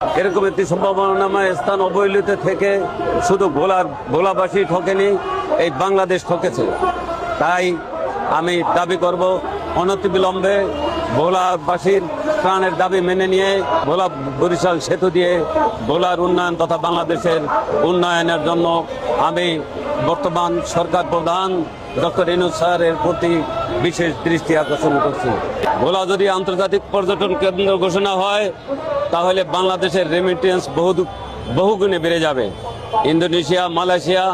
এরকম একটি সম্ভাবনাময় স্থান অবহেলিত থেকে শুধু ভোলার ভোলাবাসী ঠকেনি, এই বাংলাদেশ ঠকেছে। তাই আমি দাবি করব, অনতিবিলম্বে ভোলাবাসীর প্রাণের দাবি মেনে নিয়ে ভোলা বরিশাল সেতু দিয়ে ভোলার উন্নয়ন তথা বাংলাদেশের উন্নয়নের জন্য আমি বর্তমান সরকার প্রধান ডক্টর ইনু স্যারের প্রতি বিশেষ দৃষ্টি আকর্ষণ করছি। ভোলা যদি আন্তর্জাতিক পর্যটন কেন্দ্র ঘোষণা হয়, তাহলে বাংলাদেশের রেমিটেন্স বহু বহুগুণে বেড়ে যাবে। ইন্দোনেশিয়া, মালয়েশিয়া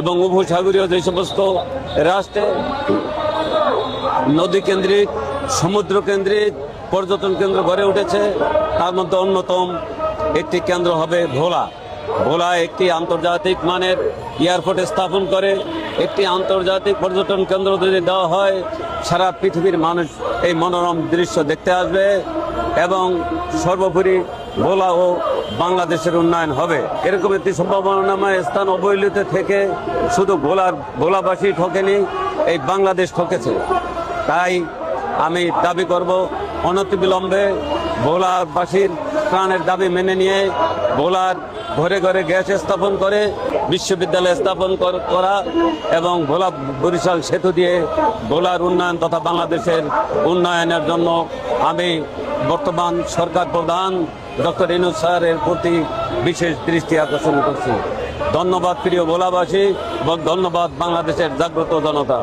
এবং উপসাগরীয় যে সমস্ত রাষ্ট্রে নদী কেন্দ্রিক, সমুদ্র কেন্দ্রিক পর্যটন কেন্দ্র গড়ে উঠেছে, তার মধ্যে অন্যতম একটি কেন্দ্র হবে ভোলা। ভোলা একটি আন্তর্জাতিক মানের এয়ারপোর্ট স্থাপন করে একটি আন্তর্জাতিক পর্যটন কেন্দ্র যদি দেওয়া হয়, সারা পৃথিবীর মানুষ এই মনোরম দৃশ্য দেখতে আসবে এবং সর্বোপরি ভোলা ও বাংলাদেশের উন্নয়ন হবে। এরকম একটি সম্ভাবনাময় স্থান অবহেলিত থেকে শুধু ভোলার ভোলাবাসী ঠকেনি, এই বাংলাদেশ ঠকেছে। তাই আমি দাবি করব, অনতিবিলম্বে ভোলাবাসীর প্রাণের দাবি মেনে নিয়ে ভোলার ঘরে ঘরে গ্যাস স্থাপন করে, বিশ্ববিদ্যালয় স্থাপন করা এবং ভোলা বরিশাল সেতু দিয়ে ভোলার উন্নয়ন তথা বাংলাদেশের উন্নয়নের জন্য আমি বর্তমান সরকার প্রধান ডক্টর ইনু স্যারের প্রতি বিশেষ দৃষ্টি আকর্ষণ করছি। ধন্যবাদ প্রিয় ভোলাবাসী এবং ধন্যবাদ বাংলাদেশের জাগ্রত জনতা।